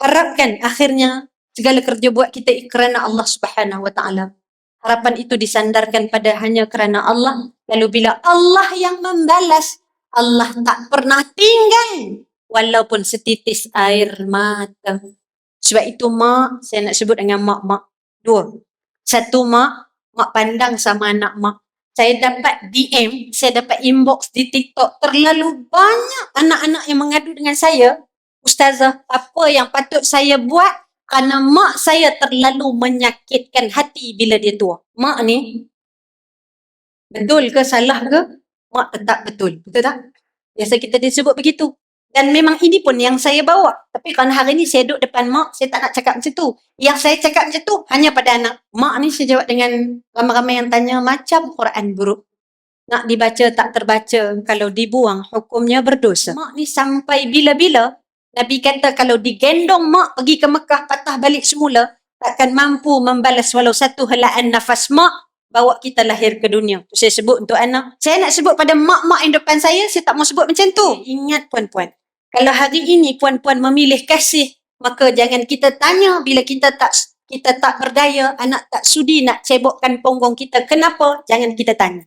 harapkan akhirnya segala kerja buat kita kerana Allah Subhanahu Wa Taala. Harapan itu disandarkan pada hanya kerana Allah. Lalu bila Allah yang membalas, Allah tak pernah tinggal walaupun setitis air mata. Sebab itu mak, saya nak sebut dengan mak-mak dua. Satu mak, mak pandang sama anak mak. Saya dapat DM, saya dapat inbox di TikTok terlalu banyak anak-anak yang mengadu dengan saya. Ustazah, apa yang patut saya buat kerana mak saya terlalu menyakitkan hati bila dia tua. Mak ni, betul ke salah ke? Mak tetap betul. Betul tak? Biasa kita disebut begitu. Dan memang ini pun yang saya bawa. Tapi kerana hari ni saya duduk depan mak, saya tak nak cakap macam tu. Yang saya cakap macam tu hanya pada anak. Mak ni saya jawab dengan ramai-ramai yang tanya macam Quran buruk. Nak dibaca tak terbaca. Kalau dibuang hukumnya berdosa. Mak ni sampai bila-bila Nabi kata kalau digendong mak pergi ke Mekah patah balik semula takkan mampu membalas walau satu helaan nafas mak bawa kita lahir ke dunia. Tu saya sebut untuk anak. Saya nak sebut pada mak-mak yang depan saya, saya tak mau sebut macam tu. Ingat puan-puan, kalau hari ini puan-puan memilih kasih, maka jangan kita tanya bila kita tak kita tak berdaya, anak tak sudi nak cebokkan ponggong kita. Kenapa? Jangan kita tanya.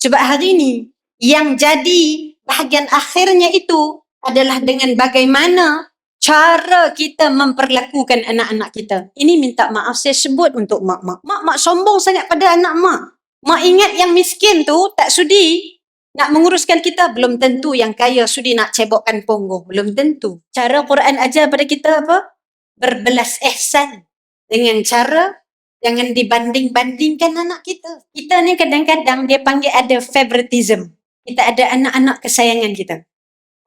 Sebab hari ini yang jadi bahagian akhirnya itu adalah dengan bagaimana cara kita memperlakukan anak-anak kita. Ini minta maaf saya sebut untuk mak-mak. Mak-mak sombong sangat pada anak mak. Mak ingat yang miskin tu tak sudi nak menguruskan kita. Belum tentu yang kaya sudi nak cebokkan punggung. Belum tentu. Cara Quran ajar pada kita apa? Berbelas ihsan. Dengan cara jangan dibanding-bandingkan anak kita. Kita ni kadang-kadang dia panggil ada favoritism. Kita ada anak-anak kesayangan kita.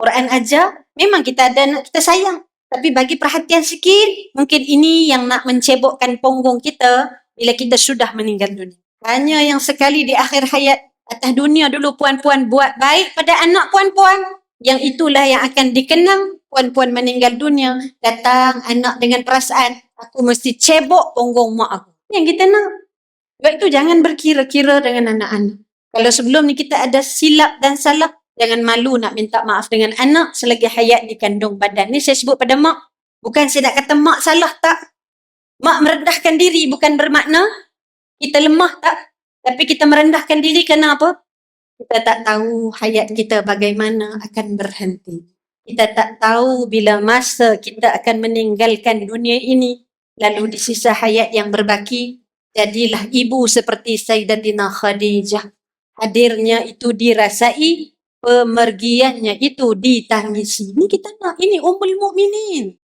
Quran ajar, memang kita ada anak kita sayang. Tapi bagi perhatian sikit, mungkin ini yang nak mencebokkan punggung kita bila kita sudah meninggal dunia. Hanya yang sekali di akhir hayat atas dunia dulu puan-puan buat baik pada anak puan-puan. Yang itulah yang akan dikenang puan-puan meninggal dunia. Datang anak dengan perasaan, aku mesti cebok punggung mak aku. Yang kita nak. Sebab itu jangan berkira-kira dengan anak-anak. Kalau sebelum ni kita ada silap dan salah, Jangan malu nak minta maaf dengan anak selagi hayat di kandung badan. Ni saya sebut pada mak. Bukan saya nak kata mak salah tak. Mak merendahkan diri bukan bermakna kita lemah tak. Tapi kita merendahkan diri kerana apa? Kita tak tahu hayat kita bagaimana akan berhenti. Kita tak tahu bila masa kita akan meninggalkan dunia ini. Lalu di sisa hayat yang berbaki, jadilah ibu seperti Sayyidatina Khadijah. Hadirnya itu dirasai pemergiannya itu ditangisi. Ini kita nak, ini umul mukminin.